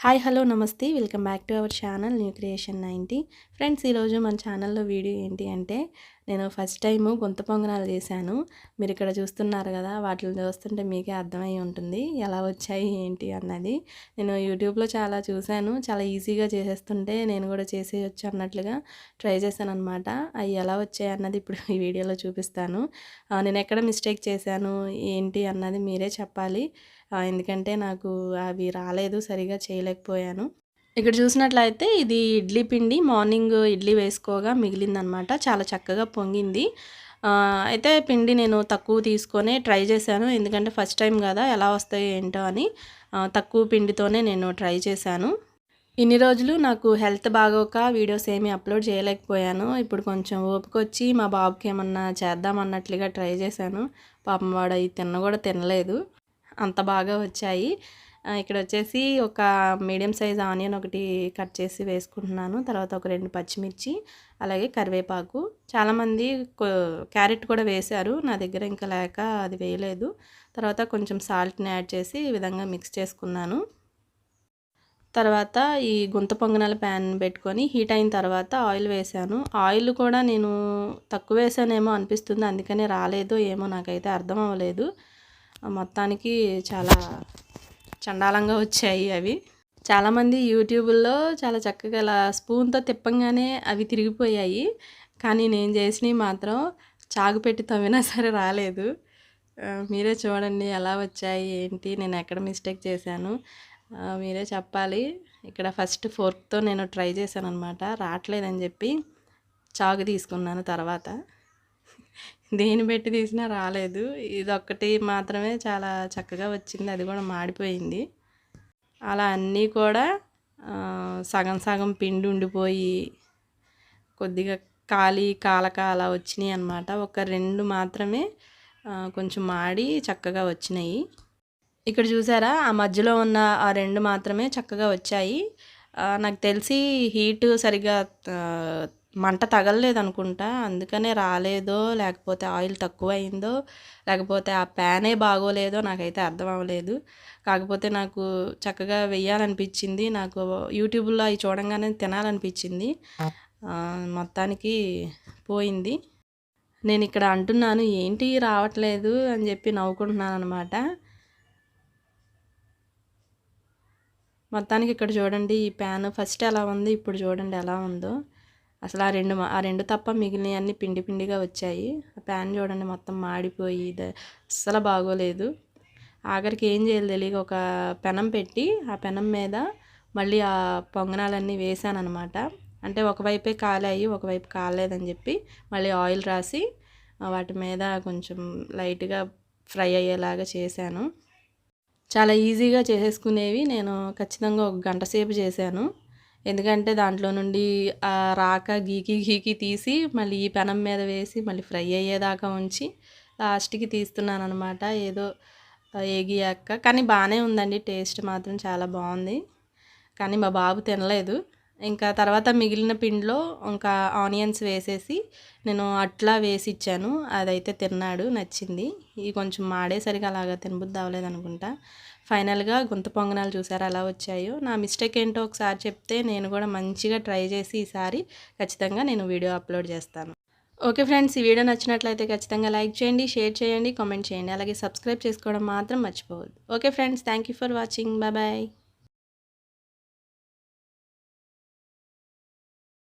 Hi hello నమస్తే. Welcome back to our channel new creation ninety friends ఈరోజు మన ఛానల్లో వీడియో ఏంటి అంటే నేను ఫస్ట్ టైము గుంత పొంగనాలు చేశాను. మీరు ఇక్కడ చూస్తున్నారు కదా వాటిని చూస్తుంటే మీకే అర్థమై ఉంటుంది. ఎలా వచ్చాయి ఏంటి అన్నది. నేను యూట్యూబ్లో చాలా చూశాను. చాలా ఈజీగా చేసేస్తుంటే నేను కూడా చేసేయచ్చు అన్నట్లుగా ట్రై చేశాను అనమాట అవి ఎలా వచ్చాయి అన్నది ఇప్పుడు ఈ వీడియోలో చూపిస్తాను. నేను ఎక్కడ మిస్టేక్ చేశాను ఏంటి అన్నది మీరే చెప్పాలి. ఎందుకంటే నాకు అవి రాలేదు సరిగా చేయలేకపోయాను. ఇక్కడ చూసినట్లయితే ఇది ఇడ్లీ పిండి. మార్నింగ్ ఇడ్లీ వేసుకోగా మిగిలిందనమాట. చాలా చక్కగా పొంగింది. అయితే పిండి నేను తక్కువ తీసుకొని ట్రై చేశాను. ఎందుకంటే ఫస్ట్ టైం కదా ఎలా వస్తాయో ఏంటో అని తక్కువ పిండితోనే నేను ట్రై చేశాను. ఇన్ని రోజులు నాకు హెల్త్ బాగోక వీడియోస్ ఏమీ అప్లోడ్ చేయలేకపోయాను. ఇప్పుడు కొంచెం ఓపికొచ్చి మా బాబుకి ఏమన్నా చేద్దామన్నట్లుగా ట్రై చేశాను. పాపం వాడు అవి తిన్న కూడా తినలేదు. అంత బాగా వచ్చాయి. ఇక్కడ వచ్చేసి ఒక మీడియం సైజ్ ఆనియన్ ఒకటి కట్ చేసి వేసుకుంటున్నాను. తర్వాత ఒక రెండు పచ్చిమిర్చి అలాగే కరివేపాకు. చాలామంది క్యారెట్ కూడా వేశారు. నా దగ్గర ఇంకా లేక అది వేయలేదు. తర్వాత కొంచెం సాల్ట్ని యాడ్ చేసి ఈ విధంగా మిక్స్ చేసుకున్నాను. తర్వాత ఈ గుంత పొంగనాల ప్యాన్ పెట్టుకొని హీట్ అయిన తర్వాత ఆయిల్ వేసాను ఆయిల్ కూడా నేను తక్కువ వేసానేమో అనిపిస్తుంది. అందుకనే రాలేదు ఏమో నాకైతే అర్థం అవ్వలేదు. మొత్తానికి చాలా చండాలంగా వచ్చాయి అవి. చాలామంది యూట్యూబ్లో చాలా చక్కగా ఇలా స్పూన్తో తిప్పంగానే అవి తిరిగిపోయాయి. కానీ నేను చేసినవి మాత్రం చాగు పెట్టి తవ్వినా సరే రాలేదు. మీరే చూడండి ఎలా వచ్చాయి ఏంటి? నేను ఎక్కడ మిస్టేక్ చేశాను? మీరే చెప్పాలి. ఇక్కడ ఫస్ట్ ఫోర్క్తో నేను ట్రై చేశాను అనమాట రావట్లేదని చెప్పి చాకు తీసుకున్నాను తర్వాత. దేని పెట్టి తీసినా రాలేదు. ఇది మాత్రమే చాలా చక్కగా వచ్చింది. అది కూడా మాడిపోయింది. అలా అన్నీ కూడా సగం సగం పిండి ఉండిపోయి కొద్దిగా ఖాళీ కాలక అలా వచ్చినాయి అనమాట ఒక రెండు మాత్రమే కొంచెం మాడి చక్కగా వచ్చినాయి. ఇక్కడ చూసారా ఆ మధ్యలో ఉన్న ఆ రెండు మాత్రమే చక్కగా వచ్చాయి. నాకు తెలిసి హీట్ సరిగా మంట తగలలేదు అనుకుంటా అందుకనే రాలేదో లేకపోతే ఆయిల్ తక్కువ అయిందో లేకపోతే ఆ ప్యానే బాగోలేదో నాకైతే అర్థం అవ్వలేదు కాకపోతే నాకు చక్కగా వెయ్యాలనిపించింది. నాకు యూట్యూబ్లో అవి చూడంగానే తినాలనిపించింది. మొత్తానికి పోయింది. నేను ఇక్కడ అంటున్నాను ఏంటి రావట్లేదు? అని చెప్పి నవ్వుకుంటున్నాను అనమాట మొత్తానికి ఇక్కడ చూడండి ఈ ప్యాన్ ఫస్ట్ ఎలా ఉంది ఇప్పుడు చూడండి ఎలా ఉందో. అసలు ఆ రెండు ఆ రెండు తప్ప మిగిలినవన్నీ పిండి పిండిగా వచ్చాయి. ఆ ప్యాన్ చూడండి మొత్తం మాడిపోయి అస్సలు బాగోలేదు. ఆఖరికి ఏం చేయాలి తెలియక ఒక పెనం పెట్టి ఆ పెనం మీద మళ్ళీ ఆ పొంగనాలన్నీ వేసాను అనమాట అంటే ఒకవైపే కాలాయి ఒకవైపు కాలేదని చెప్పి మళ్ళీ ఆయిల్ రాసి వాటి మీద కొంచెం లైట్గా ఫ్రై అయ్యేలాగా చేశాను. చాలా ఈజీగా చేసేసుకునేవి నేను ఖచ్చితంగా ఒక గంట సేపు చేశాను. ఎందుకంటే దాంట్లో నుండి రాక గీకి గీకి తీసి మళ్ళీ ఈ పెనం మీద వేసి మళ్ళీ ఫ్రై అయ్యేదాకా ఉంచి లాస్ట్కి తీస్తున్నాను అనమాట ఏదో ఏగియాక. కానీ బాగానే ఉందండి. టేస్ట్ మాత్రం చాలా బాగుంది. కానీ మా బాబు తినలేదు. ఇంకా తర్వాత మిగిలిన పిండిలో ఇంకా ఆనియన్స్ వేసేసి నేను అట్లా వేసి ఇచ్చాను అదైతే తిన్నాడు నచ్చింది. ఇది కొంచెం మాడేసరికి అలాగా తినబుద్ది అవ్వలేదు అనుకుంటా. ఫైనల్గా గుంత పొంగనాలు చూసారు అలా వచ్చాయో. నా మిస్టేక్ ఏంటో ఒకసారి చెప్తే నేను కూడా మంచిగా ట్రై చేసి ఈసారి ఖచ్చితంగా నేను వీడియో అప్లోడ్ చేస్తాను. ఓకే ఫ్రెండ్స్ ఈ వీడియో నచ్చినట్లయితే ఖచ్చితంగా లైక్ చేయండి షేర్ చేయండి కామెంట్ చేయండి. అలాగే సబ్స్క్రైబ్ చేసుకోవడం మాత్రం మర్చిపోవద్దు. Okay friends thank for watching. Bye.